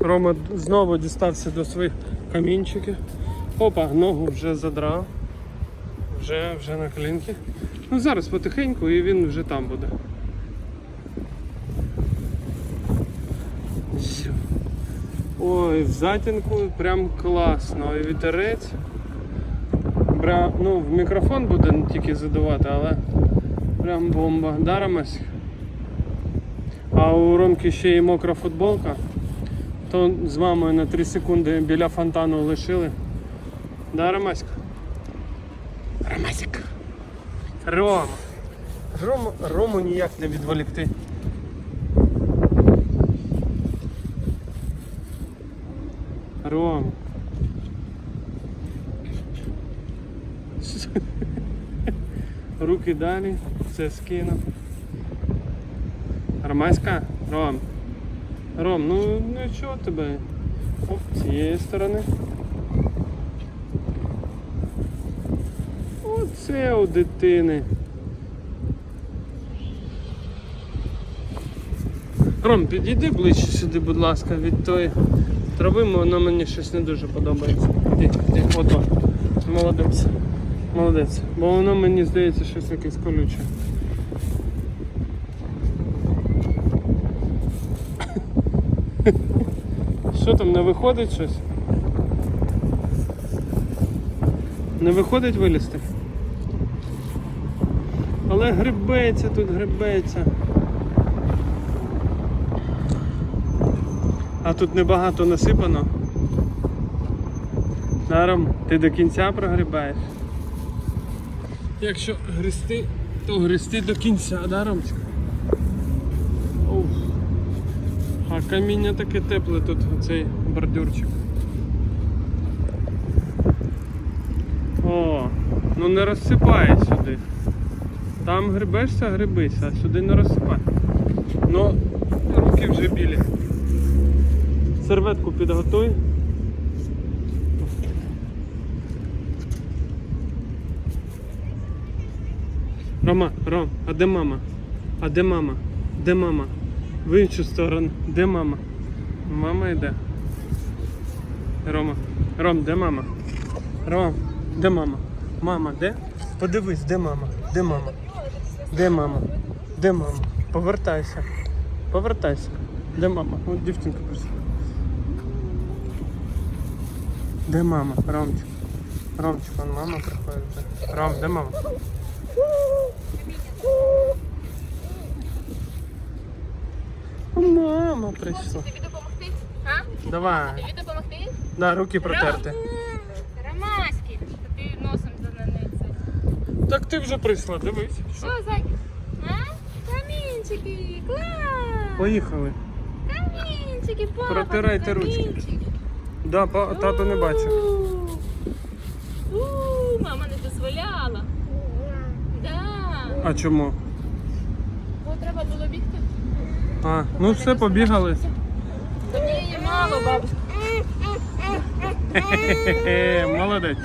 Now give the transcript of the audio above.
Рома знову дістався до своїх камінчиків. Опа, ногу вже задрав. Вже, вже на колінки. Ну зараз потихеньку і він вже там буде. Ой, в затінку прям класно. І вітерець. Бра... Ну, в мікрофон буде тільки задувати, але прям бомба. Даримось. А у Ромки ще й мокра футболка. То з мамою на 3 секунди біля фонтану лишили. Да, Ромаська? Ромасик. Рома. Рому, Рому ніяк не відволікти. Ром. Руки далі, це скину. Ромаська? Ром. Ром, ну, ну чого тебе? Оп, з цієї сторони. Оце у дитини. Ром, підійди ближче сюди, будь ласка, від тої трави, воно мені щось не дуже подобається. Іди, іди, ото. Молодець. Молодець. Бо воно мені здається щось якесь колюче. Що там, не виходить щось? Не виходить вилізти? Але грибеться тут, грибеться. А тут небагато насипано. Даром, ти до кінця прогрібаєш. Якщо гристи, то гристи до кінця, да, Ромчик? Уф. А каміння таке тепле тут, цей бордюрчик. О, ну не розсипай сюди. Там грибешся, грибись, а сюди не розсипай. Ну, руки вже білі. Серветку підготуй. Рома, Ром, а де мама? А де мама? Де мама? В іншу сторону. Де мама? Мама йде. Рома. Ром, де мама? Ром, де мама? Мама, де? Подивись, де мама? Де мама? Де мама? Де мама? Повертайся. Повертайся. Де мама? От дівчинка прийшла. Де мама? Ромчик. Ромчик, вон мама приходить. Ром, де мама? Мама прийшла. Тобі допомогти? А? Давай. Тобі допомогти? Да, руки протерти. Ромаськи, то ти носом зананеться. Так ти вже прийшла, дивись. Що, зайка? А? Камінчики, клас! Поїхали. Камінчики, папа, Протирайте ручки. камінчики. Да, па, тато не бачив. У, мама не дозволяла. Да. А чому? А, ну все, побігали. Однієї мало, бабусь. Молодець.